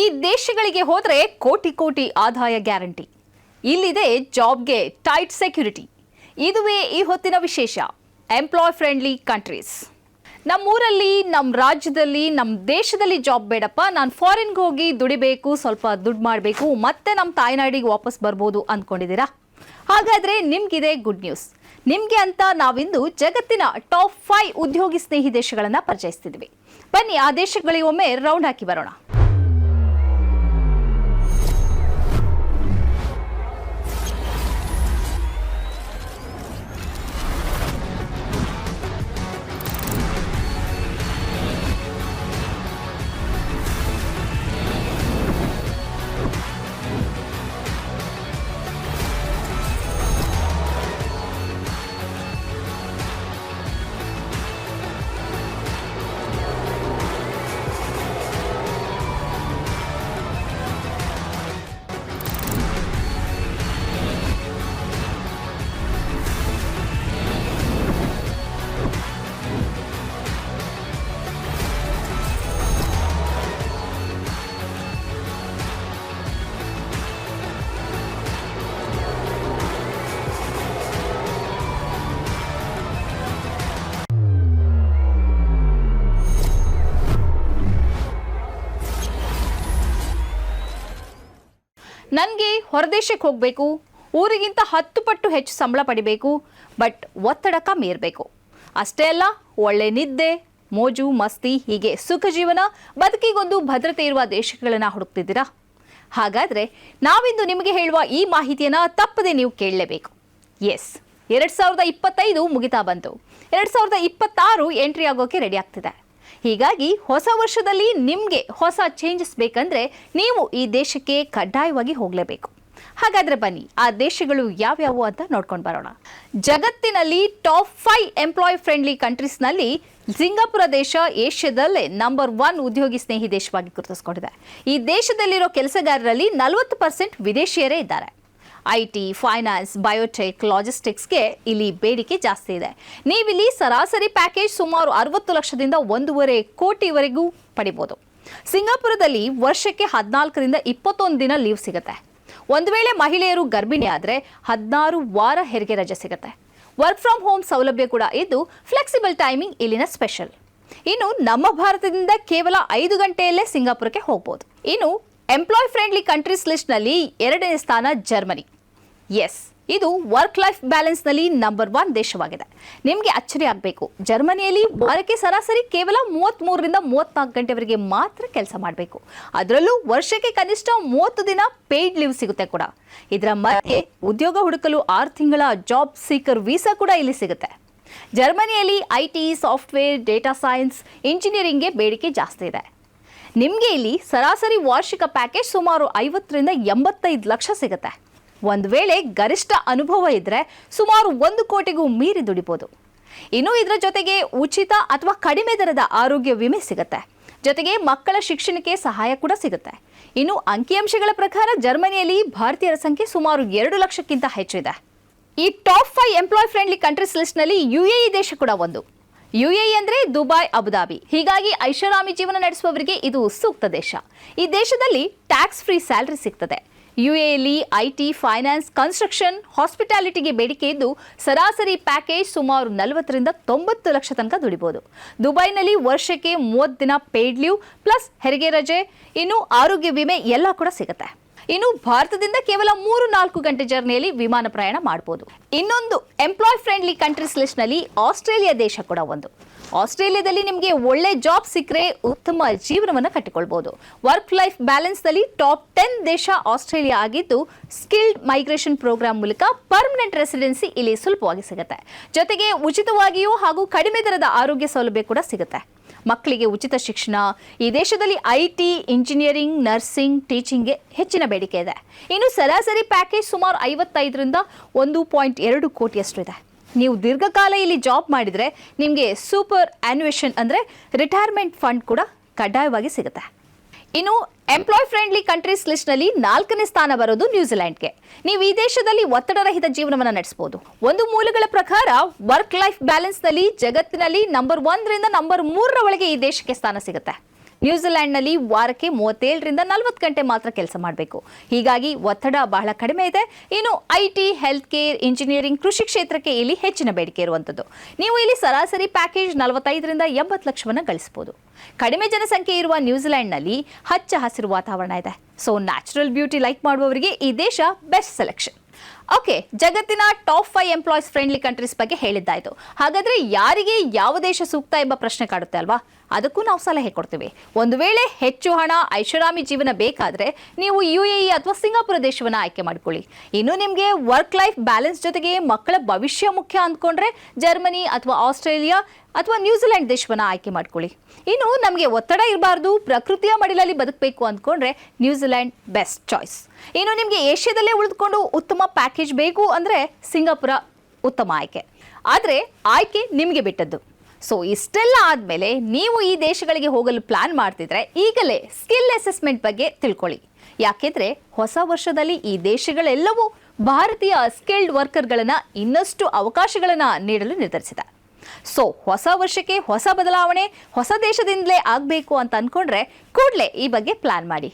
ಈ ದೇಶಗಳಿಗೆ ಹೋದರೆ ಕೋಟಿ ಕೋಟಿ ಆದಾಯ ಗ್ಯಾರಂಟಿ. ಇಲ್ಲಿದೆ ಜಾಬ್ಗೆ ಟೈಟ್ ಸೆಕ್ಯೂರಿಟಿ ಇದುವೇ ಈ ಹೊತ್ತಿನ ವಿಶೇಷ ಎಂಪ್ಲಾಯ್ ಫ್ರೆಂಡ್ಲಿ ಕಂಟ್ರೀಸ್ ನಮ್ಮೂರಲ್ಲಿ ನಮ್ಮ ರಾಜ್ಯದಲ್ಲಿ ನಮ್ಮ ದೇಶದಲ್ಲಿ ಜಾಬ್ ಬೇಡಪ್ಪ, ನಾನು ಫಾರಿನ್ಗೆ ಹೋಗಿ ದುಡಿಬೇಕು, ಸ್ವಲ್ಪ ದುಡ್ಡು ಮಾಡಬೇಕು, ಮತ್ತೆ ನಮ್ಮ ತಾಯ್ನಾಡಿಗೆ ವಾಪಸ್ ಬರ್ಬೋದು ಅಂದ್ಕೊಂಡಿದ್ದೀರಾ ಹಾಗಾದರೆ ನಿಮಗಿದೆ ಗುಡ್ ನ್ಯೂಸ್ ನಿಮಗೆ ಅಂತ ನಾವಿಂದು ಜಗತ್ತಿನ ಟಾಪ್ ಫೈವ್ ಉದ್ಯೋಗಿ ಸ್ನೇಹಿ ದೇಶಗಳನ್ನು ಪರಿಚಯಿಸ್ತಿದ್ವಿ ಬನ್ನಿ, ಆ ದೇಶಗಳಿಗೆ ಒಮ್ಮೆ ರೌಂಡ್ ಹಾಕಿ ಬರೋಣ. ನನಗೆ ಹೊರದೇಶಕ್ಕೆ ಹೋಗಬೇಕು, ಊರಿಗಿಂತ ಹತ್ತು ಪಟ್ಟು ಹೆಚ್ಚು ಸಂಬಳ ಪಡಿಬೇಕು, ಬಟ್ ಒತ್ತಡ ಕಮ್ಮಿ ಇರಬೇಕು. ಅಷ್ಟೇ ಅಲ್ಲ, ಒಳ್ಳೆ ನಿದ್ದೆ, ಮೋಜು, ಮಸ್ತಿ, ಹೀಗೆ ಸುಖ ಜೀವನ, ಬದುಕಿಗೊಂದು ಭದ್ರತೆ ಇರುವ ದೇಶಗಳನ್ನು ಹುಡುಕ್ತಿದ್ದೀರಾ? ಹಾಗಾದರೆ ನಾವಿಂದು ನಿಮಗೆ ಹೇಳುವ ಈ ಮಾಹಿತಿಯನ್ನು ತಪ್ಪದೆ ನೀವು ಕೇಳಲೇಬೇಕು. ಎಸ್, ಎರಡು ಸಾವಿರದ ಇಪ್ಪತ್ತೈದು ಮುಗಿತಾ ಬಂತು. ಎರಡು ಸಾವಿರದ ಇಪ್ಪತ್ತಾರು ಎಂಟ್ರಿ ಆಗೋಕೆ ರೆಡಿ ಆಗ್ತಿದೆ. ಹೀಗಾಗಿ ಹೊಸ ವರ್ಷದಲ್ಲಿ ನಿಮಗೆ ಹೊಸ ಚೇಂಜಸ್ ಬೇಕಂದ್ರೆ ನೀವು ಈ ದೇಶಕ್ಕೆ ಕಡ್ಡಾಯವಾಗಿ ಹೋಗಲೇಬೇಕು. ಹಾಗಾದ್ರೆ ಬನ್ನಿ, ಆ ದೇಶಗಳು ಯಾವ್ಯಾವು ಅಂತ ನೋಡ್ಕೊಂಡು ಬರೋಣ. ಜಗತ್ತಿನಲ್ಲಿ ಟಾಪ್ ಫೈವ್ ಎಂಪ್ಲಾಯ್ ಫ್ರೆಂಡ್ಲಿ ಕಂಟ್ರೀಸ್ನಲ್ಲಿ ಸಿಂಗಾಪುರ ದೇಶ ಏಷ್ಯಾದಲ್ಲೇ ನಂಬರ್ ಒನ್ ಉದ್ಯೋಗಿ ಸ್ನೇಹಿ ದೇಶವಾಗಿ ಗುರುತಿಸಿಕೊಂಡಿದೆ. ಈ ದೇಶದಲ್ಲಿರೋ ಕೆಲಸಗಾರರಲ್ಲಿ ನಲವತ್ತು ಪರ್ಸೆಂಟ್ ವಿದೇಶಿಯರೇ ಇದ್ದಾರೆ. ಐ ಟಿ ಫೈನಾನ್ಸ್, ಬಯೋಟೆಕ್, ಲಾಜಿಸ್ಟಿಕ್ಸ್ಗೆ ಇಲ್ಲಿ ಬೇಡಿಕೆ ಜಾಸ್ತಿ ಇದೆ. ನೀವಿಲ್ಲಿ ಸರಾಸರಿ ಪ್ಯಾಕೇಜ್ ಸುಮಾರು ಅರವತ್ತು ಲಕ್ಷದಿಂದ ಒಂದೂವರೆ ಕೋಟಿವರೆಗೂ ಪಡಿಬೋದು. ಸಿಂಗಾಪುರದಲ್ಲಿ ವರ್ಷಕ್ಕೆ ಹದಿನಾಲ್ಕರಿಂದ ಇಪ್ಪತ್ತೊಂದು ದಿನ ಲೀವ್ ಸಿಗುತ್ತೆ. ಒಂದು ವೇಳೆ ಮಹಿಳೆಯರು ಗರ್ಭಿಣಿ ಆದರೆ ಹದಿನಾರು ವಾರ ಹೆರಿಗೆ ರಜೆ ಸಿಗುತ್ತೆ. ವರ್ಕ್ ಫ್ರಮ್ ಹೋಮ್ ಸೌಲಭ್ಯ ಕೂಡ ಇದ್ದು ಫ್ಲೆಕ್ಸಿಬಲ್ ಟೈಮಿಂಗ್ ಇಲ್ಲಿನ ಸ್ಪೆಷಲ್ ಇನ್ನು ನಮ್ಮ ಭಾರತದಿಂದ ಕೇವಲ ಐದು ಗಂಟೆಯಲ್ಲೇ ಸಿಂಗಾಪುರಕ್ಕೆ ಹೋಗ್ಬೋದು. ಇನ್ನು ಎಂಪ್ಲಾಯ್ ಫ್ರೆಂಡ್ಲಿ ಕಂಟ್ರೀಸ್ ಲಿಸ್ಟ್ನಲ್ಲಿ ಎರಡನೇ ಸ್ಥಾನ ಜರ್ಮನಿ. ಎಸ್ ಇದು ವರ್ಕ್ ಲೈಫ್ ಬ್ಯಾಲೆನ್ಸ್ನಲ್ಲಿ ನಂಬರ್ ಒನ್ ದೇಶವಾಗಿದೆ. ನಿಮಗೆ ಅಚ್ಚರಿ ಆಗಬೇಕು. ಜರ್ಮನಿಯಲ್ಲಿ ವಾರಕ್ಕೆ ಸರಾಸರಿ ಕೇವಲ ಮೂವತ್ತ್ಮೂರರಿಂದ ಮೂವತ್ತ್ನಾಲ್ಕು ಗಂಟೆವರೆಗೆ ಮಾತ್ರ ಕೆಲಸ ಮಾಡಬೇಕು. ಅದರಲ್ಲೂ ವರ್ಷಕ್ಕೆ ಕನಿಷ್ಠ ಮೂವತ್ತು ದಿನ ಪೇಯ್ಡ್ ಲೀವ್ ಸಿಗುತ್ತೆ ಕೂಡ. ಇದರ ಮಧ್ಯೆ ಉದ್ಯೋಗ ಹುಡುಕಲು ಆರು ತಿಂಗಳ ಜಾಬ್ ಸೀಕರ್ ವೀಸಾ ಕೂಡ ಇಲ್ಲಿ ಸಿಗುತ್ತೆ. ಜರ್ಮನಿಯಲ್ಲಿ I T software data science ಇಂಜಿನಿಯರಿಂಗ್ಗೆ ಬೇಡಿಕೆ ಜಾಸ್ತಿ ಇದೆ. ನಿಮಗೆ ಇಲ್ಲಿ ಸರಾಸರಿ ವಾರ್ಷಿಕ ಪ್ಯಾಕೇಜ್ ಸುಮಾರು ಐವತ್ತರಿಂದ ಎಂಬತ್ತೈದು ಲಕ್ಷ ಸಿಗುತ್ತೆ. ಒಂದು ವೇಳೆ ಗರಿಷ್ಠ ಅನುಭವ ಇದ್ದರೆ ಸುಮಾರು ಒಂದು ಕೋಟಿಗೂ ಮೀರಿ ದುಡಿಬೋದು. ಇನ್ನು ಇದರ ಜೊತೆಗೆ ಉಚಿತ ಅಥವಾ ಕಡಿಮೆ ದರದ ಆರೋಗ್ಯ ವಿಮೆ ಸಿಗುತ್ತೆ. ಜೊತೆಗೆ ಮಕ್ಕಳ ಶಿಕ್ಷಣಕ್ಕೆ ಸಹಾಯ ಕೂಡ ಸಿಗುತ್ತೆ. ಇನ್ನು ಅಂಕಿಅಂಶಗಳ ಪ್ರಕಾರ ಜರ್ಮನಿಯಲ್ಲಿ ಭಾರತೀಯರ ಸಂಖ್ಯೆ ಸುಮಾರು ಎರಡು ಲಕ್ಷಕ್ಕಿಂತ ಹೆಚ್ಚಿದೆ ಈ top five employ friendly countries ಲಿಸ್ಟ್ನಲ್ಲಿ U A ದೇಶ ಕೂಡ ಒಂದು. ಯು ಎ ಅಂದ್ರೆ ದುಬೈ, ಅಬುದಾಬಿ. ಹೀಗಾಗಿ ಐಷಾರಾಮಿ ಜೀವನ ನಡೆಸುವವರಿಗೆ ಇದು ಸೂಕ್ತ ದೇಶ. ಈ ದೇಶದಲ್ಲಿ ಟ್ಯಾಕ್ಸ್ ಫ್ರೀ ಸ್ಯಾಲರಿ ಸಿಗ್ತದೆ. ಯು ಐಟಿ ಫೈನಾನ್ಸ್ ಕನ್ಸ್ಟ್ರಕ್ಷನ್ ಹಾಸ್ಪಿಟಾಲಿಟಿಗೆ ಬೇಡಿಕೆ ಇದ್ದು ಸರಾಸರಿ ಪ್ಯಾಕೇಜ್ ಸುಮಾರು ನಲವತ್ತರಿಂದ ತೊಂಬತ್ತು ಲಕ್ಷ ತನಕ ದುಡಿಬಹುದು ದುಬೈನಲ್ಲಿ ವರ್ಷಕ್ಕೆ ಮೂವತ್ತು ದಿನ ಪೇಯ್ಡ್ ಲೀವ್ ಪ್ಲಸ್ ಹೆರಿಗೆ ರಜೆ, ಇನ್ನು ಆರೋಗ್ಯ ವಿಮೆ ಎಲ್ಲ ಕೂಡ ಸಿಗುತ್ತೆ. ಇನ್ನು ಭಾರತದಿಂದ ಕೇವಲ ಮೂರು ನಾಲ್ಕು ಗಂಟೆ ಜರ್ನಿಯಲ್ಲಿ ವಿಮಾನ ಪ್ರಯಾಣ ಮಾಡಬಹುದು ಇನ್ನೊಂದು ಎಂಪ್ಲಾಯ್ ಫ್ರೆಂಡ್ಲಿ ಕಂಟ್ರೀಸ್ ಲಿಸ್ಟ್ನಲ್ಲಿ ಆಸ್ಟ್ರೇಲಿಯಾ ದೇಶ ಕೂಡ ಒಂದು. ಆಸ್ಟ್ರೇಲಿಯಾದಲ್ಲಿ ನಿಮಗೆ ಒಳ್ಳೆ ಜಾಬ್ ಸಿಕ್ಕರೆ ಉತ್ತಮ ಜೀವನವನ್ನು ಕಟ್ಟಿಕೊಳ್ಬಹುದು ವರ್ಕ್ ಲೈಫ್ ಬ್ಯಾಲೆನ್ಸ್ನಲ್ಲಿ ಟಾಪ್ ಟೆನ್ ದೇಶ ಆಸ್ಟ್ರೇಲಿಯಾ ಆಗಿದ್ದು ಸ್ಕಿಲ್ಡ್ ಮೈಗ್ರೇಷನ್ ಪ್ರೋಗ್ರಾಂ ಮೂಲಕ ಪರ್ಮನೆಂಟ್ ರೆಸಿಡೆನ್ಸಿ ಇಲ್ಲಿ ಸುಲಭವಾಗಿ ಸಿಗುತ್ತೆ. ಜೊತೆಗೆ ಉಚಿತವಾಗಿಯೂ ಹಾಗೂ ಕಡಿಮೆ ದರದ ಆರೋಗ್ಯ ಸೌಲಭ್ಯ ಕೂಡ ಸಿಗುತ್ತೆ. ಮಕ್ಕಳಿಗೆ ಉಚಿತ ಶಿಕ್ಷಣ, ಈ ದೇಶದಲ್ಲಿ ಐ ಟಿ ಇಂಜಿನಿಯರಿಂಗ್ ನರ್ಸಿಂಗ್ ಟೀಚಿಂಗ್ಗೆ ಹೆಚ್ಚಿನ ಬೇಡಿಕೆ ಇದೆ. ಇನ್ನು ಸರಾಸರಿ ಪ್ಯಾಕೇಜ್ ಸುಮಾರು ಐವತ್ತೈದರಿಂದ ಒಂದು ಪಾಯಿಂಟ್ ಎರಡು ಕೋಟಿಯಷ್ಟು ಇದೆ. ನೀವು ದೀರ್ಘಕಾಲ ಇಲ್ಲಿ ಜಾಬ್ ಮಾಡಿದರೆ ನಿಮಗೆ ಸೂಪರ್ ಆನ್ಯುವೇಷನ್ ಅಂದರೆ ರಿಟೈರ್ಮೆಂಟ್ ಫಂಡ್ ಕೂಡ ಕಡ್ಡಾಯವಾಗಿ ಸಿಗುತ್ತೆ. ಇನ್ನು ಎಂಪ್ಲಾಯ್ ಫ್ರೆಂಡ್ಲಿ ಕಂಟ್ರೀಸ್ ಲಿಸ್ಟ್ನಲ್ಲಿ ನಾಲ್ಕನೇ ಸ್ಥಾನ ಬರೋದು ನ್ಯೂಜಿಲೆಂಡ್ಗೆ ನೀವು ಈ ದೇಶದಲ್ಲಿ ಒತ್ತಡರಹಿತ ಜೀವನವನ್ನು ನಡೆಸಬಹುದು ಒಂದು ಮೂಲಗಳ ಪ್ರಕಾರ ವರ್ಕ್ ಲೈಫ್ ಬ್ಯಾಲೆನ್ಸ್ನಲ್ಲಿ ಜಗತ್ತಿನಲ್ಲಿ ನಂಬರ್ ಒಂದರಿಂದ ನಂಬರ್ ಮೂರರ ಒಳಗೆ ಈ ದೇಶಕ್ಕೆ ಸ್ಥಾನ ಸಿಗುತ್ತೆ. ನ್ಯೂಜಿಲೆಂಡ್ನಲ್ಲಿ ವಾರಕ್ಕೆ ಮೂವತ್ತೇಳರಿಂದ ನಲವತ್ತು ಗಂಟೆ ಮಾತ್ರ ಕೆಲಸ ಮಾಡಬೇಕು. ಹೀಗಾಗಿ ಒತ್ತಡ ಬಹಳ ಕಡಿಮೆ ಇದೆ. ಇನ್ನು ಐಟಿ ಹೆಲ್ತ್ ಕೇರ್ ಇಂಜಿನಿಯರಿಂಗ್, ಕೃಷಿ ಕ್ಷೇತ್ರಕ್ಕೆ ಇಲ್ಲಿ ಹೆಚ್ಚಿನ ಬೇಡಿಕೆ ಇರುವಂಥದ್ದು. ನೀವು ಇಲ್ಲಿ ಸರಾಸರಿ ಪ್ಯಾಕೇಜ್ ನಲವತ್ತೈದರಿಂದ ಎಂಬತ್ತು ಲಕ್ಷವನ್ನು ಗಳಿಸಬಹುದು. ಕಡಿಮೆ ಜನಸಂಖ್ಯೆ ಇರುವ ನ್ಯೂಜಿಲೆಂಡ್ನಲ್ಲಿ ಹಚ್ಚ ಹಸಿರು ವಾತಾವರಣ ಇದೆ. ಸೊ ನ್ಯಾಚುರಲ್ ಬ್ಯೂಟಿ ಲೈಕ್ ಮಾಡುವವರಿಗೆ ಈ ದೇಶ ಬೆಸ್ಟ್ ಸೆಲೆಕ್ಷನ್ ಓಕೆ, ಜಗತ್ತಿನ top five employees friendly countries ಬಗ್ಗೆ ಹೇಳಿದ್ದಾಯಿತು. ಹಾಗಾದ್ರೆ ಯಾರಿಗೆ ಯಾವ ದೇಶ ಸೂಕ್ತ ಎಂಬ ಪ್ರಶ್ನೆ ಕಾಡುತ್ತೆ ಅಲ್ವಾ? ಅದಕ್ಕೂ ನಾವು ಸಲಹೆ ಕೊಡ್ತೀವಿ. ಒಂದು ವೇಳೆ ಹೆಚ್ಚು ಹಣ ಐಷಾರಾಮಿ ಜೀವನ ಬೇಕಾದ್ರೆ ನೀವು ಯು ಎ ಇ ಅಥವಾ ಸಿಂಗಾಪುರ ದೇಶವನ್ನ ಆಯ್ಕೆ ಮಾಡ್ಕೊಳ್ಳಿ. ಇನ್ನು ನಿಮಗೆ ವರ್ಕ್ ಲೈಫ್ ಬ್ಯಾಲೆನ್ಸ್ ಜೊತೆಗೆ ಮಕ್ಕಳ ಭವಿಷ್ಯ ಮುಖ್ಯ ಅಂದ್ಕೊಂಡ್ರೆ ಜರ್ಮನಿ ಅಥವಾ ಆಸ್ಟ್ರೇಲಿಯಾ ಅಥವಾ ನ್ಯೂಜಿಲೆಂಡ್ ದೇಶವನ್ನ ಆಯ್ಕೆ ಮಾಡ್ಕೊಳ್ಳಿ. ಇನ್ನು ನಮಗೆ ಒತ್ತಡ ಇರಬಾರ್ದು, ಪ್ರಕೃತಿಯ ಮಡಿಲಲ್ಲಿ ಬದುಕಬೇಕು ಅಂದ್ಕೊಂಡ್ರೆ ನ್ಯೂಜಿಲೆಂಡ್ ಬೆಸ್ಟ್ ಚಾಯ್ಸ್ ಇನ್ನು ನಿಮಗೆ ಏಷ್ಯಾದಲ್ಲೇ ಉಳಿದುಕೊಂಡು ಉತ್ತಮ ಪ್ಯಾಕೇಜ್ ಬೇಕು ಅಂದರೆ ಸಿಂಗಾಪುರ ಉತ್ತಮ ಆಯ್ಕೆ. ಆದರೆ ಆಯ್ಕೆ ನಿಮಗೆ ಬಿಟ್ಟದ್ದು. ಸೊ ಇಷ್ಟೆಲ್ಲ ಆದಮೇಲೆ ನೀವು ಈ ದೇಶಗಳಿಗೆ ಹೋಗಲು ಪ್ಲಾನ್ ಮಾಡ್ತಿದ್ರೆ ಈಗಲೇ ಸ್ಕಿಲ್ ಅಸೆಸ್ಮೆಂಟ್ ಬಗ್ಗೆ ತಿಳ್ಕೊಳ್ಳಿ. ಯಾಕೆಂದರೆ ಹೊಸ ವರ್ಷದಲ್ಲಿ ಈ ದೇಶಗಳೆಲ್ಲವೂ ಭಾರತೀಯ ಸ್ಕಿಲ್ಡ್ ವರ್ಕರ್ಗಳನ್ನು ಇನ್ನಷ್ಟು ಅವಕಾಶಗಳನ್ನು ನೀಡಲು ನಿರ್ಧರಿಸಿದೆ. ಸೊ ಹೊಸ ವರ್ಷಕ್ಕೆ ಹೊಸ ಬದಲಾವಣೆ, ಹೊಸ ದೇಶದಿಂದಲೇ ಆಗಬೇಕು ಅಂತ ಅಂದ್ಕೊಂಡ್ರೆ ಕೂಡಲೇ ಈ ಬಗ್ಗೆ ಪ್ಲಾನ್ ಮಾಡಿ.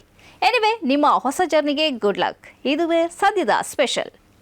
ಎನಿವೆ ನಿಮ್ಮ ಹೊಸ ಜರ್ನಿಗೆ ಗುಡ್ ಲಕ್ ಇದುವೇ ಸದ್ಯದ ಸ್ಪೆಷಲ್